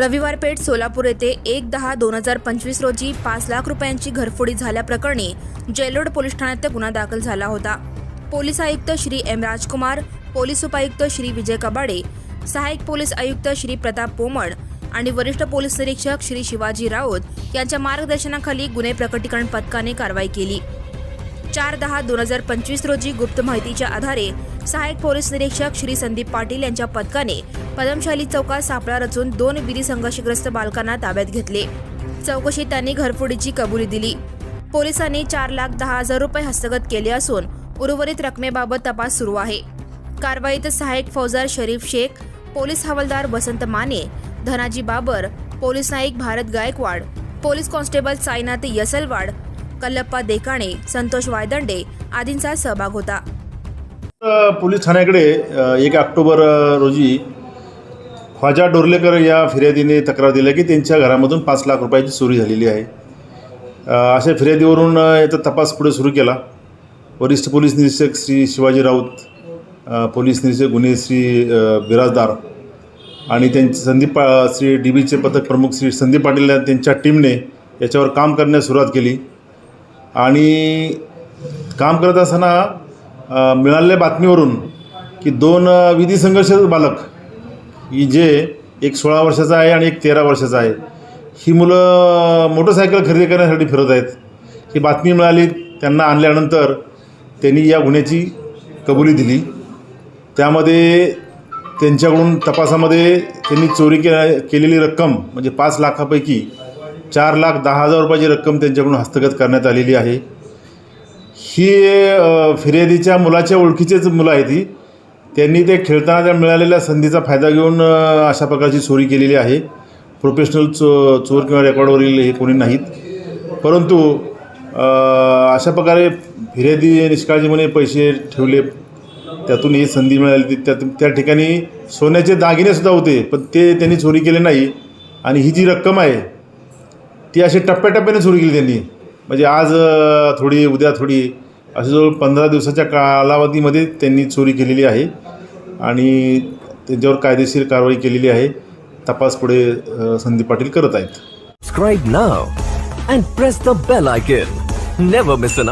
रविवार पेठ सोलापूर येथे एक दहा दोन हजार पंचवीस रोजी पाच लाख रुपयांची घरफोडी झाल्याप्रकरणी जेलोड पोलीस ठाण्यात गुन्हा दाखल झाला होता. पोलीस आयुक्त श्री एम राजकुमार पोलीस उपायुक्त श्री विजय कबाडे सहाय्यक पोलीस आयुक्त श्री प्रताप पोमण आणि वरिष्ठ पोलीस निरीक्षक श्री शिवाजी राऊत यांच्या मार्गदर्शनाखाली गुन्हे प्रकटीकरण पथकाने कारवाई केली. चार दहा दोन हजार पंचवीस रोजी गुप्त माहितीच्या आधारे सहाय्यक पोलीस निरीक्षक श्री संदीप पाटील यांच्या पथकाने पदमशाली चौकात सापळा रचून दोन विधी संघर्षग्रस्त बालकांना ताब्यात घेतले. चौकशीत त्यांनी घरफोडीची कबुली दिली. पोलिसांनी चार लाख दहा हजार रुपये हस्तगत केले असून उर्वरित रकमेबाबत तपास सुरू आहे. कारवाईत सहाय्यक फौजदार शरीफ शेख पोलीस हवालदार Vasant Mane Dhanaji Babar police Naik Bharat Gaikwad police constable Sainath यसलवाड Kallappa Dekane Santosh Vayadande आदींचा सहभाग होता. पोलीस ठाण्याकडे एक ऑक्टोबर रोजी ख्वाजा डोरलेकर या फिर्यादीने तक्रार दिली की त्यांच्या घरामधून पाच लाख रुपयाची चोरी झालेली आहे. अशा फिर्यादीवरून याचा तपास पुढे सुरू केला. वरिष्ठ पोलीस निरीक्षक श्री शिवाजी राऊत पोलीस निरीक्षक गुन्हे श्री बिराजदार आणि त्यांचे संदीप पा श्री डी बीचे पथक प्रमुख श्री संदीप पाटील त्यांच्या टीमने याच्यावर काम करण्यास सुरुवात केली. आणि काम करत असताना मिळालेल्या बातमीवरून की दोन विधी संघर्ष बालक ही जे एक सोळा वर्षाचा आहे आणि एक तेरा वर्षाचा आहे ही मुलं मोटरसायकल खरेदी करण्यासाठी फिरत आहेत. ही बातमी मिळाली त्यांना आणल्यानंतर त्यांनी या गुन्ह्याची कबुली दिली. त्यामध्ये त्यांच्याकडून तपासामध्ये त्यांनी चोरी के केलेली रक्कम म्हणजे पाच लाखापैकी चार लाख दहा हजार रुपयाची रक्कम त्यांच्याकडून हस्तगत करण्यात आलेली आहे. ही फिर्यादीच्या मुलाच्या ओळखीचेच मुलं आहेत ती त्यांनी ते खेळताना त्या मिळालेल्या संधीचा फायदा घेऊन अशा प्रकारची चोरी केलेली आहे. प्रोफेशनल चो चोर किंवा रेकॉर्डवरील हे कोणी नाहीत. परंतु अशा प्रकारे फिर्यादी निष्काळजीपणे पैसे ठेवले. त्यातून ही संधी मिळाली. ती त्यात त्या ठिकाणी सोन्याचे दागिनेसुद्धा होते पण ते त्यांनी चोरी केले नाही. आणि ही जी रक्कम आहे ती अशी टप्प्याटप्प्याने सुरू केली त्यांनी. म्हणजे आज थोडी उद्या थोडी असे जवळ पंधरा दिवसाच्या कालावधीमध्ये त्यांनी चोरी केलेली आहे. आणि त्यांच्यावर कायदेशीर कारवाई केलेली आहे. तपास पुढे संदीप पाटील करत आहेत. Subscribe now and press the bell icon never miss